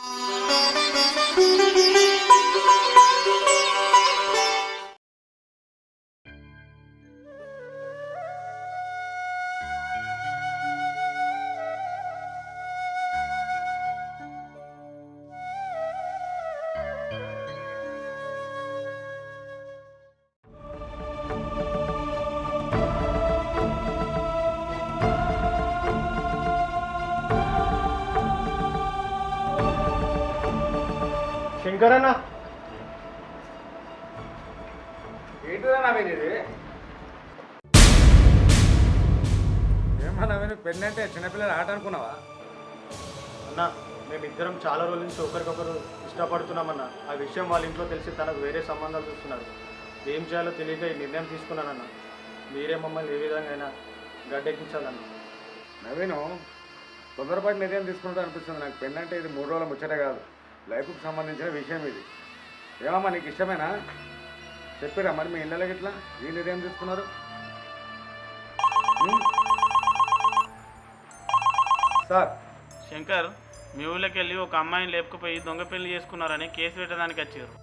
you శంకరన్న. నవీన్ ఇది? ఏమన్నా నవీన్ పెళ్ళి అంటే చిన్నపిల్లలు ఆట అనుకున్నావా? అన్న మేమిద్దరం చాలా రోజుల నుంచి ఒకరికొకరు ఇష్టపడుతున్నామన్న. ఆ విషయం వాళ్ళ ఇంట్లో తెలిసి తనకు వేరే సంబంధాలు చూస్తున్నారు. ఏం చేయాలో తెలియక ఈ నిర్ణయం తీసుకున్నానన్న. మీరే మమ్మల్ని ఏ విధంగా అయినా గడ్డెక్కించాలన్న. నవీను తొందరపాటు నిర్ణయం తీసుకుంటా అనిపిస్తుంది నాకు పెళ్ళి అంటే ఇది మూడు రోజుల ముచ్చట కాదు. లైఫ్కి సంబంధించిన విషయం ఇది. ఏమమ్మా నీకు ఇష్టమేనా? చెప్పిరా మరి మీ ఇళ్ళకి ఇట్లా ఈ నిర్ణయం తీసుకున్నారు? సార్. శంకర్ మీ ఊళ్ళోకి వెళ్ళి ఒక అమ్మాయిని లేపుకుపోయి దొంగ పెళ్ళి చేసుకున్నారని కేసు పెట్టడానికి వచ్చారు.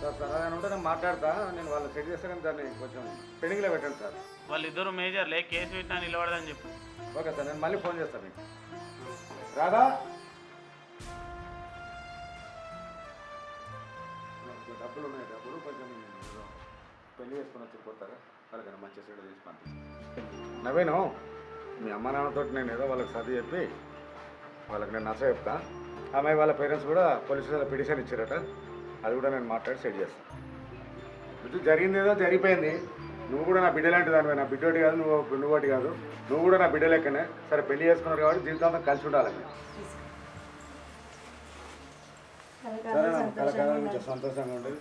సార్ సార్ అదే ఉంటే నేను మాట్లాడతా. నేను వాళ్ళు సెట్ చేస్తాను దాన్ని కొంచెం పెండింగ్లో పెట్టండి సార్. వాళ్ళిద్దరు మేజర్లే కేసు పెట్టినా నిలబడదని చెప్పు. ఓకే సార్ నేను మళ్ళీ ఫోన్ చేస్తాను మీకు. రాదా డబ్బులు ఉన్నాయి డబ్బులు కొంచెం పెళ్ళి చేసుకుని వచ్చి పోతారా. వాళ్ళకైనా మంచి సీడ చేసి నవీను మీ అమ్మ నాన్నతో నేను ఏదో వాళ్ళకి సర్ది చెప్పి వాళ్ళకి నేను నచ్చ చెప్తా. ఆమె వాళ్ళ పేరెంట్స్ కూడా పోలీస్ స్టేషన్లో పిటిషన్ ఇచ్చారట. అది కూడా నేను మాట్లాడి సెట్ చేస్తాను ఇప్పుడు జరిగింది ఏదో జరిగిపోయింది. నువ్వు కూడా నా బిడ్డ లాంటి దానివే. నా బిడ్డోటి కాదు నువ్వు నువ్వోటి కాదు. నువ్వు కూడా నా బిడ్డ లెక్కనే. సరే పెళ్ళి చేసుకున్నారు కాబట్టి జీవితాంతం కలిసి ఉండాలని సరే కలకాలం కొంచెం సంతోషంగా ఉండేది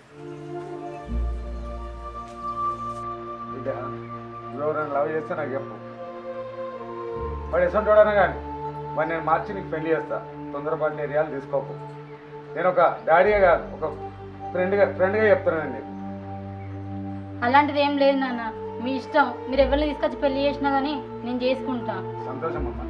బిడ్డ ఎవరైనా లవ్ చేస్తే నాకు చెప్పు. వాడు ఎసంటోడనా కానీ వాడిని నేను మార్చి నీకు పెళ్ళి చేస్తా. తొందరపాటు నిర్యాలు తీసుకోకు. నేను ఒక డాడీగా కాదు ఒక ఫ్రెండ్గా ఫ్రెండ్గా చెప్తున్నాను నీకు. అలాంటిది ఏం లేదు నాన్న. మీ ఇష్టం. మీరు ఎవరిని తీసుకొచ్చి పెళ్ళి చేసినా కానీ నేను చేసుకుంటా. సంతోషం అమ్మా.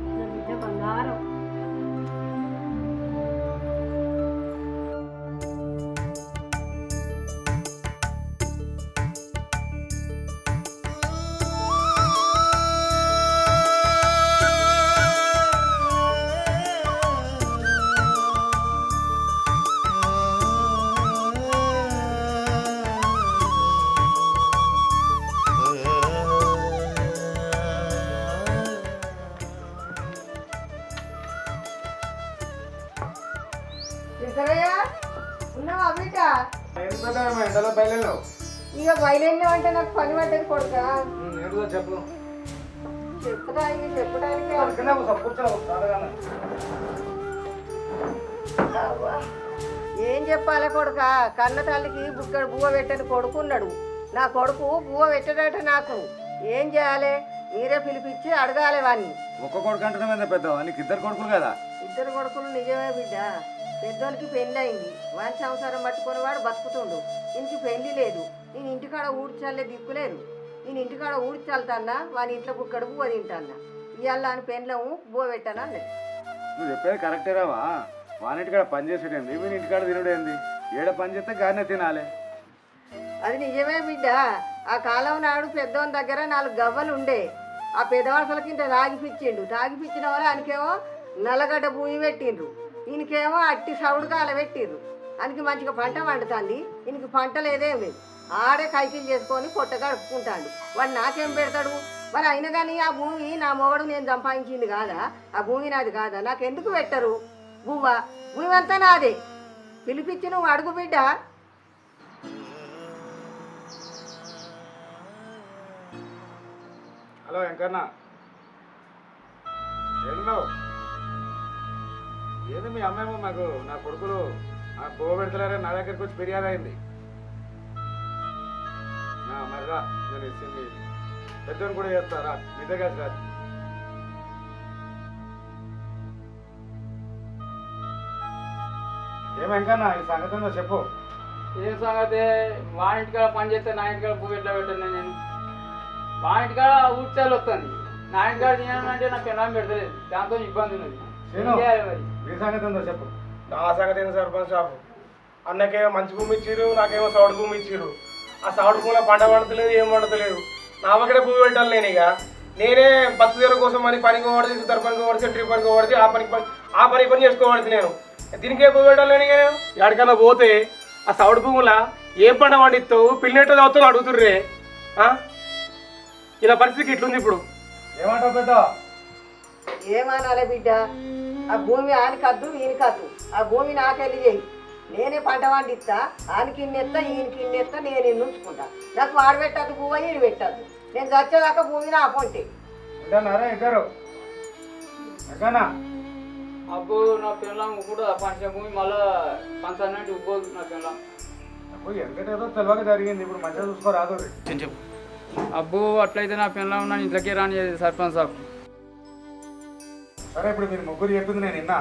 ఎండలో ఇక అంటే నాకు పని కొడుక. ఏంటో చెప్పు. చెప్పడానికి. ఏం చెప్పాలి కొడుక? కన్న తల్లికి బుక్కడు బువ్వ పెట్టని కొడుకున్నాడు. నా కొడుకు బువ్వ పెట్టడట నాకు. ఏం చేయాలి? మీరే పిలిపించి అడగాలి వాడిని ఒక్క కొడుకు అంటున్నావు పెద్ద నీకు ఇద్దరు కొడుకులు కదా? ఇద్దరు కొడుకులు నిజమే బిడ్డ. పెద్దోనికి పెళ్ళి అయింది వాని సంసారం పట్టుకొని వాడు బతుకుతుండు. ఇంటికి పెళ్ళి లేదు. నేను ఇంటికాడ ఊడ్చాలే దిక్కులేదు నేను ఇంటికాడ ఊడ్చాలతన్నా వాని ఇంట్లో బుక్కడు బువ్వ తింటాన్నా. ఇవాళ అని పెళ్ళము బువ్వ పెట్టాను అన్నది. నువ్వు చెప్పేది కరెక్టే రావా? వానింటికాడ పని చేసేటేంది వీని ఇంటికాడ తినడేంది ఏడ పని చేస్తే గానే తినాలి. అది నిజమే బిడ్డ. ఆ కాలం నాడు పెద్దోని దగ్గర నాలుగు గవ్వలు ఉండే. ఆ పెద్దవాసలకి ఇంత తాగిపిచ్చిండు. తాగిపిచ్చిన వాళ్ళు ఆయనకేమో నల్లగడ్డ భూమి పెట్టిండ్రు. ఈయనకేమో అట్టి సౌడుగా కాల పెట్టిండ్రు ఆయనకి మంచిగా పంట పండుతుంది. ఈయనకి పంట లేదేం లేదు ఆడే కైకిలు చేసుకొని పొట్ట గడుపుకుంటాడు వాడు నాకేం పెడతాడు? మరి అయినా కానీ ఆ భూమి నా మొగడు నేను సంపాదించింది కాదా? ఆ భూమి నాది కాదా? నాకు ఎందుకు పెట్టరు? భూమ భూమి అంతా నాదే. పిలిపించి నువ్వు అడుగు బిడ్డ. హలో వెంకన్న. ఏది మీ అమ్మేమో మాకు నా కొడుకులు నాకు పువ్వు నా దగ్గరికి వచ్చి ఫిర్యాదు అయింది మర్రా నేను ఇచ్చింది. పెద్దోని కూడా చేస్తారా? మీ సార్. ఏమైనా ఏం ఈ సంగతి ఉందో చెప్పు. ఏం సంగతి? మా ఇంటికాడ పని చేస్తే నా ఇంటికాడ పువ్వు ఎట్లా పెట్టాను నేను? మా ఇంటికాడ ఊడ్చాలు వస్తుంది. నా ఇంటికాడ తినాలంటే నాకు ఎలా పెడతలేదు. దాంతో ఇబ్బంది ఉన్నది. మరి? ఈ సంగతి ఉందో చెప్పు. నా సంగతి ఏంది సర్పంచ్ సాబు. అన్నకేమో మంచి భూమి ఇచ్చిర్రు నాకేమో సౌడు భూమి ఇచ్చిర్రు. ఆ సౌడు భూమిలో పంట పండుతలేదు ఏం పండుతలేదు. నా ఒకటే భూమి పెట్టాలి నేను ఇక. నేనే బతుకు తెర కోసం అని పనికి పోవడది ఇతర పనికి పోవడది సెంట్రీ పనికి పోవడది ఆ పనికి పని ఆ పని పని చేసుకోవడది నేను. దీనికే భూమి పెట్టాలి నేను ఇక నేను. ఎక్కడికన్నా పోతే ఆ సౌడు భూముల ఏం పంట పండిస్తావు? పిల్లెట్టు చదువుతావు అడుగుతుర్రే? ఇలా పరిస్థితికి ఇట్లుంది ఇప్పుడు. ఏమంటావు పెద్ద? ఏమనాలి బిడ్డ? ఆ భూమి ఆనికద్దు ఈయనకద్దు. ఆ భూమి నాకెళ్ళి చేయి. నేనే పంట పండిస్తా ఆనికి ఇన్నెత్తా ఈయనకి ఇన్నెత్తా నేను ఇన్ని ఉంచుకుంటా. నాకు వాడు పెట్టద్దు పువ్వు ఈడు పెట్టద్దు. నేను చచ్చేదాకా భూమి నా పొంటే ఇద్దరు. అబ్బో నా పిల్లం కూడా పంచభూమి మళ్ళా పంచాలంటే ఉబ్బోదు నా పిల్లం. అప్పుడు ఎంకటేదో తెలియక జరిగింది. ఇప్పుడు మంచిగా చూసుకోరాదు చెప్పు అబ్బో అట్లయితే నా పిల్లం నన్ను ఇంట్లోకి రాని సర్పంచ్ సాబ్. సరే ఇప్పుడు మీరు ముగ్గురు చెప్పింది నేను విన్నా.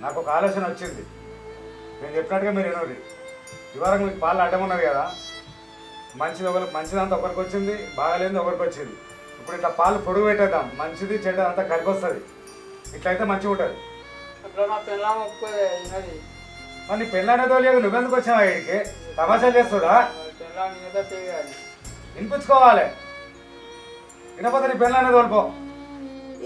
నాకు ఒక ఆలోచన వచ్చింది. నేను చెప్పినట్టుగా మీరు వినోది ఇవాళ మీకు పాలు అడ్డం ఉన్నది కదా? మంచిది ఒకరికి మంచిదంతా ఒకరికి వచ్చింది బాగాలేనిది ఒకరికి వచ్చింది. ఇప్పుడు ఇట్లా పాలు పొడుగు పెట్టేద్దాం. మంచిది చెడ్డ అంతా కలిపి వస్తుంది. ఇట్లయితే మంచిగా ఉంటుంది. మరి నీ పెళ్ళనే తోలేదు నువ్వెందుకు వచ్చావా ఇక్కడికి? తమాషాలు చేస్తుడా వినిపించుకోవాలి. వినపోతే నీ పెళ్ళనే తోలిపో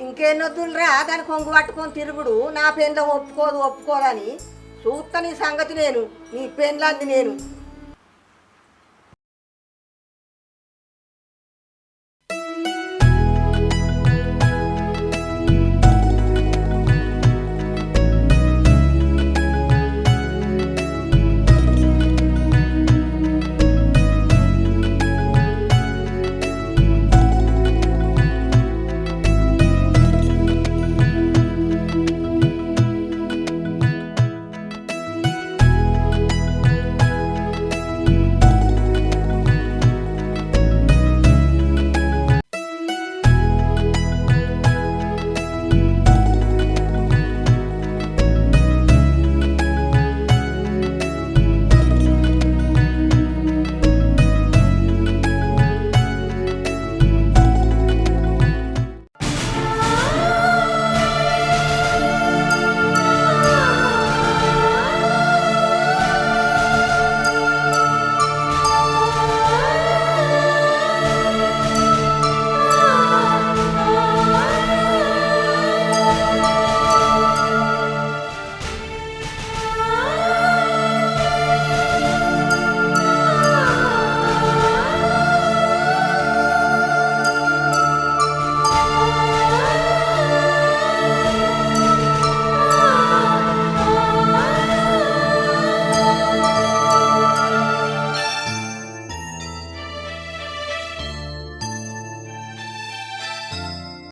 ఇంకెన్నొద్దులరా దాని కొంగు పట్టుకొని తిరుగుడు. నా పెన్లో ఒప్పుకోదు ఒప్పుకోదని చూస్తా నీ సంగతి నేను నీ పెన్లంది నేను.